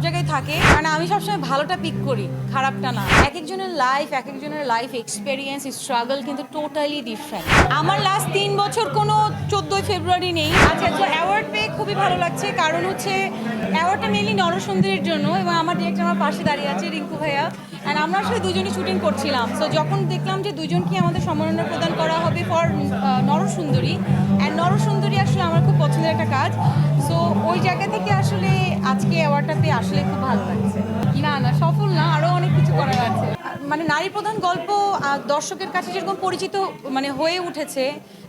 থাকে মানে আমি সবসময় ভালোটা পিক করি, খারাপটা না। এক একজনের লাইফ এক একজনের লাইফ এক্সপেরিয়েন্স স্ট্রাগল কিন্তু টোটালি ডিফারেন্ট আমার লাস্ট তিন বছর কোনো চোদ্দোই ফেব্রুয়ারি নেই। আচ্ছা তো অ্যাওয়ার্ড পেয়ে খুবই ভালো লাগছে, কারণ হচ্ছে অ্যাওয়ার্ডটা মেনলি নরসুন্দরীর জন্য, এবং আমার ডিরেক্টর আমার পাশে দাঁড়িয়ে আছে, রিঙ্কু ভাইয়া। অ্যান্ড আমরা আসলে দুজনই শুটিং করছিলাম। সো যখন দেখলাম যে দুজনকে আমাদের সম্মাননা প্রদান করা হবে ফর নরসুন্দরী অ্যান্ড নরসুন্দরী আসলে আমার খুব পছন্দের একটা কাজ। ওই জায়গা থেকে আসলে আজকে অ্যাওয়ার্ডটা পেয়ে আসলে খুব ভালো লাগছে। না না, সফল না আরও অনেক কিছু করার আছে। মানে নারী প্রধান গল্প দর্শকের কাছে যেরকম পরিচিত মানে হয়ে উঠেছে,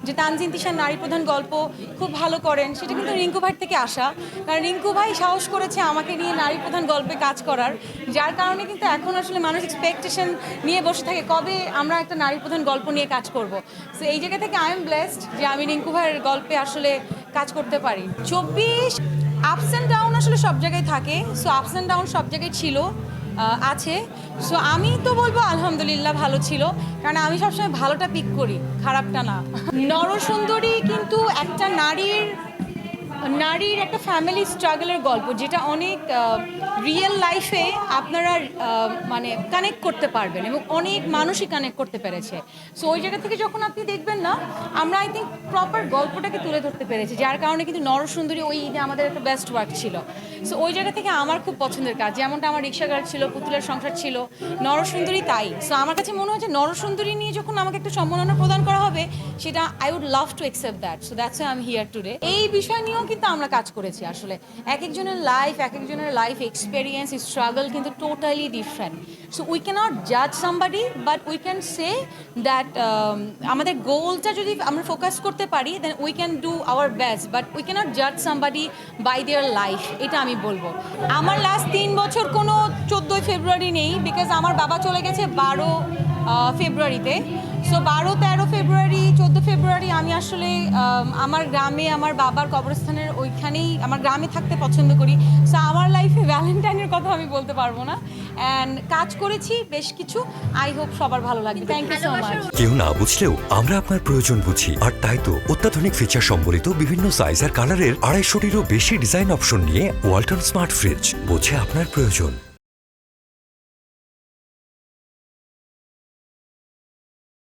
যে তানজিন তিশার নারী প্রধান গল্প খুব ভালো করেন, সেটা কিন্তু রিঙ্কু ভাই থেকে আসা। কারণ রিঙ্কু ভাই সাহস করেছে আমাকে নিয়ে নারী প্রধান গল্পে কাজ করার, যার কারণে কিন্তু এখন আসলে মানুষ এক্সপেকটেশন নিয়ে বসে থাকে, কবে আমরা একটা নারী প্রধান গল্প নিয়ে কাজ করব। সো এই জায়গা থেকে আই এম ব্লেসড যে আমি রিঙ্কু ভাইয়ের গল্পে আসলে কাজ করতে পারি। চব্বিশ আপস অ্যান্ড ডাউন আসলে সব জায়গায় থাকে। সো আপস অ্যান্ড ডাউন সব জায়গায় ছিল আছে। সো আমি তো বলব আলহামদুলিল্লাহ ভালো ছিল, কারণ আমি সবসময় ভালোটা পিক করি, খারাপটা না। নরসুন্দরী কিন্তু একটা নারীর নারীর একটা ফ্যামিলি স্ট্রাগলের গল্প, যেটা অনেক রিয়েল লাইফে আপনারা মানে কানেক্ট করতে পারবেন এবং অনেক মানুষই কানেক্ট করতে পেরেছে। সো ওই জায়গা থেকে যখন আপনি দেখবেন না, আমরা আই থিঙ্ক প্রপার গল্পটাকে তুলে ধরতে পেরেছি, যার কারণে কিন্তু নরসুন্দরী ওই ঈদে আমাদের একটা বেস্ট ওয়ার্ক ছিল। সো ওই জায়গা থেকে আমার খুব পছন্দের কাজ, যেমনটা আমার রিক্সা গার্ড ছিল, পুতুলের সংসার ছিল, নরসুন্দরী তাই। সো আমার কাছে মনে হচ্ছে নরসুন্দরী নিয়ে যখন আমাকে একটা সম্মাননা প্রদান করা হবে, সেটা I would love to accept that so that's I am here today এই বিষয় নিয়েও কিন্তু আমরা কাজ করেছি আসলে। এক একজনের লাইফ এক একজনের লাইফ এক্সপেরিয়েন্স স্ট্রাগল কিন্তু totally different so we can't জাজ somebody but we can say that আমাদের গোলটা যদি আমরা ফোকাস করতে পারি then we can do our best but we can't জাজ সামবাডি বাই দেয়ার লাইফ এটা আমি বলব। আমার লাস্ট তিন বছর কোনো চোদ্দোই ফেব্রুয়ারি নেই বিকজ আমার বাবা চলে গেছে বারো ফেব্রুয়ারিতে। সো বারো তেরো ফেব্রুয়ারি চোদ্দ ফেব্রুয়ারি আমি আসলে আম, আমার গ্রামে আমার বাবার কবরস্থানের ওইখানেই আমার গ্রামে থাকতে পছন্দ করি। সো আমার লাইফে ভ্যালেন্টাইনের কথা আমি বলতে পারব না। অ্যান্ড কাজ করেছি বেশ কিছু। আই হোপ সবার ভালো লাগবে। থ্যাংক ইউ সো মাচ কেউ না বুঝলেও আমরা আপনার প্রয়োজন বুঝি। আর তাই তো অত্যাধুনিক ফিচার সম্বলিত বিভিন্ন সাইজ আর কালারের আড়াইশোটিরও বেশি ডিজাইন অপশন নিয়ে ওয়ালটন স্মার্ট ফ্রিজ বোঝে আপনার প্রয়োজন।